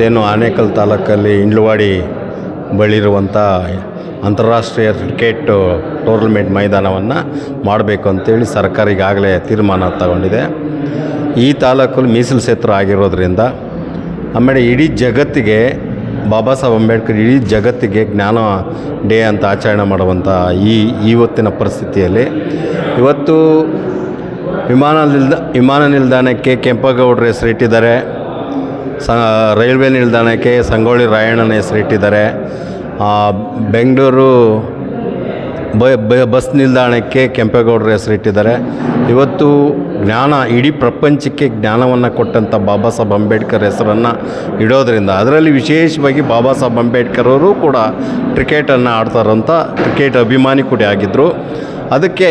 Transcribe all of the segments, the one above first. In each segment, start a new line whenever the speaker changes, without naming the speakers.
ಇವತ್ತೇನು ಆನೇಕಲ್ ತಾಲೂಕಲ್ಲಿ ಇಂಡ್ಲವಾಡಿ ಬಳಿರುವಂಥ ಅಂತಾರಾಷ್ಟ್ರೀಯ ಕ್ರಿಕೆಟ್ ಟೂರ್ನಮೆಂಟ್ ಮೈದಾನವನ್ನು ಮಾಡಬೇಕು ಅಂತೇಳಿ ಸರ್ಕಾರ ಈಗಾಗಲೇ ತೀರ್ಮಾನ ತಗೊಂಡಿದೆ. ಈ ತಾಲೂಕಲ್ಲಿ ಮೀಸಲು ಕ್ಷೇತ್ರ ಆಗಿರೋದ್ರಿಂದ ಆಮೇಲೆ ಇಡೀ ಜಗತ್ತಿಗೆ ಬಾಬಾ ಸಾಹೇಬ್ ಅಂಬೇಡ್ಕರ್ ಇಡೀ ಜಗತ್ತಿಗೆ ಜ್ಞಾನ ಡೇ ಅಂತ ಆಚರಣೆ ಮಾಡುವಂಥ ಈ ಇವತ್ತಿನ ಪರಿಸ್ಥಿತಿಯಲ್ಲಿ ಇವತ್ತು ವಿಮಾನ ನಿಲ್ದ, ವಿಮಾನ ನಿಲ್ದಾಣಕ್ಕೆ ಕೆಂಪೇಗೌಡರ ಹೆಸರಿಟ್ಟಿದ್ದಾರೆ. ಸ, ರೈಲ್ವೆ ನಿಲ್ದಾಣಕ್ಕೆ ಸಂಗೊಳ್ಳಿ ರಾಯಣ್ಣನ ಹೆಸರಿಟ್ಟಿದ್ದಾರೆ. ಬೆಂಗಳೂರು ಬ ಬಸ್ ನಿಲ್ದಾಣಕ್ಕೆ ಕೆಂಪೇಗೌಡರ ಹೆಸರಿಟ್ಟಿದ್ದಾರೆ. ಇವತ್ತು ಜ್ಞಾನ, ಇಡೀ ಪ್ರಪಂಚಕ್ಕೆ ಜ್ಞಾನವನ್ನು ಕೊಟ್ಟಂಥ ಬಾಬಾ ಸಾಹೇಬ್ ಅಂಬೇಡ್ಕರ್ ಹೆಸರನ್ನು ಇಡೋದರಿಂದ ಅದರಲ್ಲಿ ವಿಶೇಷವಾಗಿ ಬಾಬಾ ಸಾಹೇಬ್ ಅಂಬೇಡ್ಕರ್ ಅವರು ಕೂಡ ಕ್ರಿಕೆಟನ್ನು ಆಡ್ತಾರಂಥ ಕ್ರಿಕೆಟ್ ಅಭಿಮಾನಿ ಕೂಡ ಆಗಿದ್ದರು ಅದಕ್ಕೆ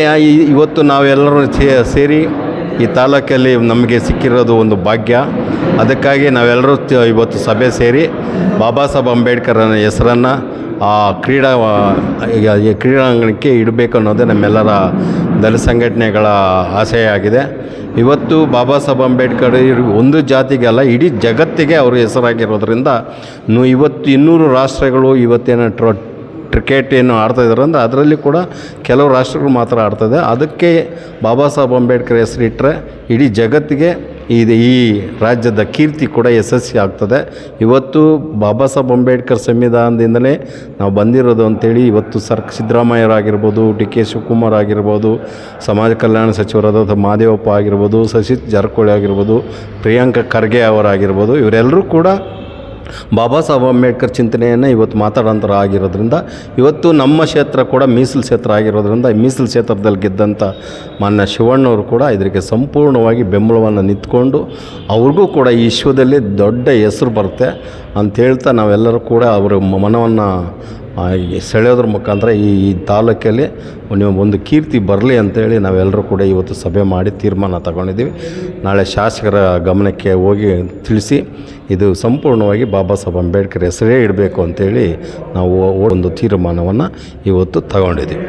ಇವತ್ತು ನಾವೆಲ್ಲರೂ ಸೇರಿ ಈ ತಾಲೂಕಲ್ಲಿ ನಮಗೆ ಸಿಕ್ಕಿರೋದು ಒಂದು ಭಾಗ್ಯ. ಅದಕ್ಕಾಗಿ ನಾವೆಲ್ಲರೂ ಇವತ್ತು ಸಭೆ ಸೇರಿ ಬಾಬಾ ಸಾಹೇಬ್ ಅಂಬೇಡ್ಕರನ ಹೆಸರನ್ನು ಆ ಕ್ರೀಡಾ ಕ್ರೀಡಾಂಗಣಕ್ಕೆ ಇಡಬೇಕು ಅನ್ನೋದೇ ನಮ್ಮೆಲ್ಲರ ದಲಿತ ಸಂಘಟನೆಗಳ ಆಸೆಯಾಗಿದೆ. ಇವತ್ತು ಬಾಬಾ ಸಾಹೇಬ್ ಅಂಬೇಡ್ಕರ್ ಒಂದು ಜಾತಿಗೆ ಅಲ್ಲ, ಇಡೀ ಜಗತ್ತಿಗೆ ಅವರು ಹೆಸರಾಗಿರೋದ್ರಿಂದ ಇವತ್ತು ಇನ್ನೂರು ರಾಷ್ಟ್ರಗಳು ಇವತ್ತೇನು ಟ್ರೋ ಕ್ರಿಕೆಟ್ ಏನು ಆಡ್ತಾ ಅದರಲ್ಲಿ ಕೂಡ ಕೆಲವು ರಾಷ್ಟ್ರಗಳು ಮಾತ್ರ ಆಡ್ತದೆ ಅದಕ್ಕೆ ಬಾಬಾ ಸಾಹೇಬ್ ಅಂಬೇಡ್ಕರ್ ಹೆಸರಿಟ್ಟರೆ ಇಡೀ ಜಗತ್ತಿಗೆ ಇದು ಈ ರಾಜ್ಯದ ಕೀರ್ತಿ ಕೂಡ ಯಶಸ್ವಿ ಆಗ್ತದೆ. ಇವತ್ತು ಬಾಬಾ ಸಾಹೇಬ್ ಅಂಬೇಡ್ಕರ್ ಸಂವಿಧಾನದಿಂದಲೇ ನಾವು ಬಂದಿರೋದು ಅಂತೇಳಿ ಇವತ್ತು ಸರ್ ಸಿದ್ದರಾಮಯ್ಯರಾಗಿರ್ಬೋದು ಡಿ ಕೆ ಶಿವಕುಮಾರ್ ಆಗಿರ್ಬೋದು, ಸಮಾಜ ಕಲ್ಯಾಣ ಸಚಿವರಾದ ಮಾದೇವಪ್ಪ ಆಗಿರ್ಬೋದು ಸಶಿತ್ ಜಾರಕಿಹೊಳಿ ಆಗಿರ್ಬೋದು, ಪ್ರಿಯಾಂಕ ಖರ್ಗೆ ಅವರಾಗಿರ್ಬೋದು, ಇವರೆಲ್ಲರೂ ಕೂಡ ಬಾಬಾ ಸಾಹೇಬ್ ಅಂಬೇಡ್ಕರ್ ಚಿಂತನೆಯನ್ನು ಇವತ್ತು ಮಾತಾಡೋಂಥರ ಆಗಿರೋದ್ರಿಂದ, ಇವತ್ತು ನಮ್ಮ ಕ್ಷೇತ್ರ ಕೂಡ ಮೀಸಲು ಕ್ಷೇತ್ರ ಆಗಿರೋದ್ರಿಂದ ಮೀಸಲು ಕ್ಷೇತ್ರದಲ್ಲಿ ಗೆದ್ದಂಥ ಮಾನ್ಯ ಶಿವಣ್ಣವರು ಕೂಡ ಇದಕ್ಕೆ ಸಂಪೂರ್ಣವಾಗಿ ಬೆಂಬಲವನ್ನು ನಿಂತ್ಕೊಂಡು, ಅವ್ರಿಗೂ ಕೂಡ ಈ ವಿಶ್ವದಲ್ಲಿ ದೊಡ್ಡ ಹೆಸರು ಬರುತ್ತೆ ಅಂತ ಹೇಳ್ತಾ ನಾವೆಲ್ಲರೂ ಕೂಡ ಅವರ ಮನವನ್ನು ಸೆಳೆಯೋದ್ರ ಮುಖಾಂತರ ಈ ಈ ತಾಲೂಕಲ್ಲಿ ನೀವು ಒಂದು ಕೀರ್ತಿ ಬರಲಿ ಅಂತೇಳಿ ನಾವೆಲ್ಲರೂ ಕೂಡ ಇವತ್ತು ಸಭೆ ಮಾಡಿ ತೀರ್ಮಾನ ತಗೊಂಡಿದ್ದೀವಿ. ನಾಳೆ ಶಾಸಕರ ಗಮನಕ್ಕೆ ಹೋಗಿ ತಿಳಿಸಿ ಇದು ಸಂಪೂರ್ಣವಾಗಿ ಬಾಬಾ ಸಾಹೇಬ್ ಅಂಬೇಡ್ಕರ್ ಹೆಸರೇ ಇಡಬೇಕು ಅಂತೇಳಿ ನಾವು ಒಂದು ತೀರ್ಮಾನವನ್ನು ಇವತ್ತು ತಗೊಂಡಿದ್ದೀವಿ.